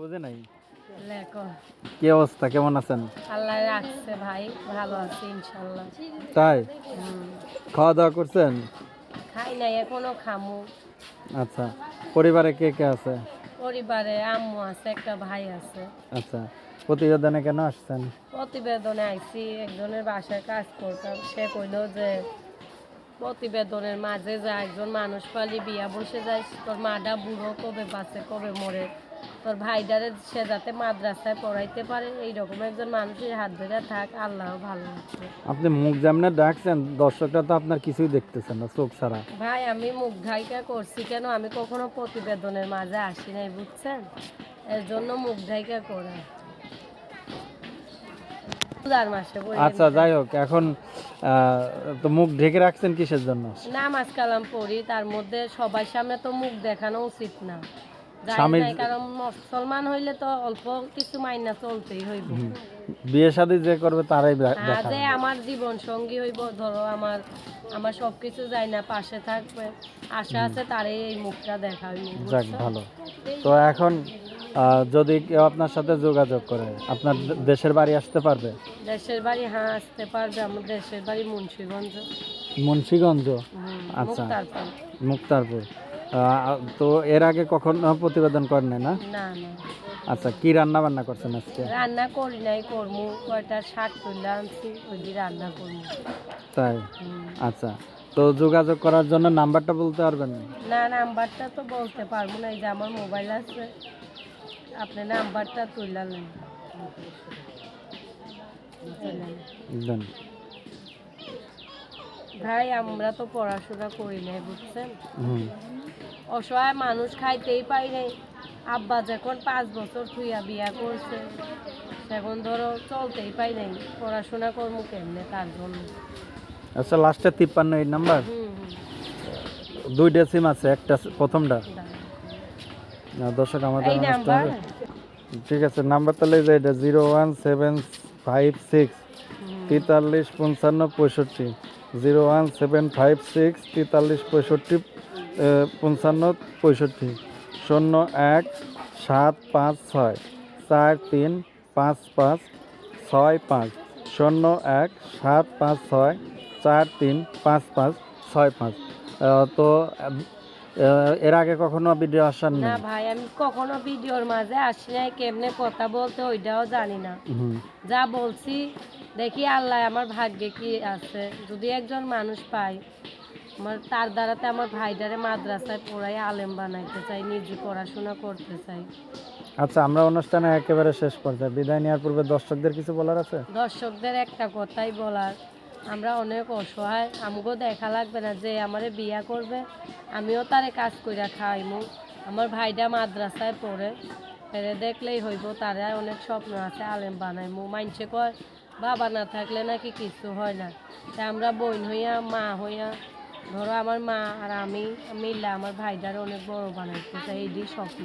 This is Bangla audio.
বুঝে নাই। কি অবস্থা? কেমন আছেন? আল্লাহ রাখছে ভাই ভালো আছে তাই? খাওয়া দাওয়া করছেন? খাই নাই এখনও খামু। আচ্ছা পরিবারে কে কে আছে? পরিবারে আম্মু আছে একটা ভাই আছে। আচ্ছা প্রতিবেদনে কেন আসছেন? প্রতিবেদনে আইছি একজনের বাসায় কাজ করতাম। সে কইল যে প্রতিবেদনের মাঝে যে একজন মানুষ পালি বিয়া বসে যায় তোর মাটা বুড়ো কবে বাঁচে কবে মরে? তোর ভাইটারে সে যাতে মাদ্রাসায় পড়াইতে পারে এইরকম একজন মানুষের হাত ধরে থাক আল্লাহ ভালো আপনি মুখ যেমনে ডাকছেন দর্শকরা তো আপনার কিছুই দেখতেছেন না চোখ ছাড়া। ভাই আমি মুখ ঢাইকা করছি কেন? আমি কখনো প্রতিবেদনের মাঝে আসি নাই বুঝছেন? এর জন্য মুখ ঢাইকা করে। আচ্ছা যাই হোক এখন তো মুখ ঢেকে রাখছেন কিসের জন্য? নামাজ কালাম পড়ি তার মধ্যে সবার সামনে তো মুখ দেখানো উচিত না। স্বামীর- কারণ মুসলমান হইলে তো অল্প কিছু মাইনা চলতেই হইব। বিয়ে শাদী যে করবে তারাই যে আমার জীবন সঙ্গী হইব ধরো আমার আমার সব কিছু যাই না পাশে থাকবে আশা আছে এই মুখটা দেখা যাক ভালো। তো এখন যদি কেউ আপনার সাথে যোগাযোগ করে আপনার দেশের বাড়ি আসতে পারবে? দেশের বাড়ি হ্যাঁ আসতে পারবে আমার দেশের বাড়ি মুন্সিগঞ্জ। মুন্সিগঞ্জ? আচ্ছা। মুক্তারপুর। তো এর আগে কখনো প্রতিবেদন করেন না? না আচ্ছা কি রান্না বান্না করছেন আজকে? রান্না করি নাই করমু। কয়টা শাক তুলে আনছি ওই রান্না করমু। তাই? আচ্ছা তো যোগাযোগ করার জন্য নাম্বারটা বলতে পারবেন? না নাম্বারটা তো বলতে পারব না এই যে আমার মোবাইল আছে। আপনি নাম্বারটা তুলে নেন ভাই আমরা তো পড়াশোনা করি নাই বুঝছেন? হুম। অসহায় মানুষ খাইতেই পাই নাই। আব্বা যখন পাঁচ বছর থুইয়া বিয়া করছে এখন ধরো চলতেই পাই নাই। পড়াশোনা করব কেমনে তার জন্য? আচ্ছা লাস্টে তিপ্পান্ন এই নাম্বার? দুইটা সিম আছে একটা প্রথমটা। না, দর্শক আমাদের। ঠিক আছে নাম্বার তাহলে যে এটা zero one seven five six তেতাল্লিশ পঞ্চান্ন পঁয়ষট্টি। Zero one seven five six তেতাল্লিশ পঁয়ষট্টি পঞ্চান্ন পঁয়ষট্টি শূন্য এক সাত পাঁচ ছয় চার তিন পাঁচ পাঁচ ছয় পাঁচ শূন্য এক সাত পাঁচ ছয় চার তিন পাঁচ পাঁচ ছয় পাঁচ তো এর আগে কখনো ভিডিও আসার না ভাই আমি কখনো ভিডিওর মাঝে আসি নাই কেমনে কথা বলতে ওইটাও জানি না যা বলছি দেখি আল্লাহ আমার ভাগ্যে কি আছে যদি একজন মানুষ পাই আমার তার দ্বারাতে আমার ভাইটারে মাদ্রাসায় পড়াই আলেম বানাইতে চাই নিজে পড়াশোনা করতে চাই। আচ্ছা আমরা অনুষ্ঠানে একেবারে শেষ পর্যায়ে। বিদায় নেওয়ার পূর্বে দর্শকদের কিছু বলার আছে? দর্শকদের একটা কথাই বলার আমরা অনেক অসহায় আমাকেও দেখা লাগবে না যে আমারে বিয়া করবে আমিও তারে কাজ কইরা খাওয়াইমু। আমার ভাইটা মাদ্রাসায় পড়ে ফেরে দেখলেই হইব তারা অনেক স্বপ্ন আছে আলেম বানাইমু। মাইনসে কয় বাবা না থাকলে নাকি কিছু হয় না। তাই আমরা বোন হইয়া মা হইয়া ধরো আমার মা আর আমি মিল্লা আমার ভাইটারে অনেক বড় বানাইতে চাই এই স্বপ্ন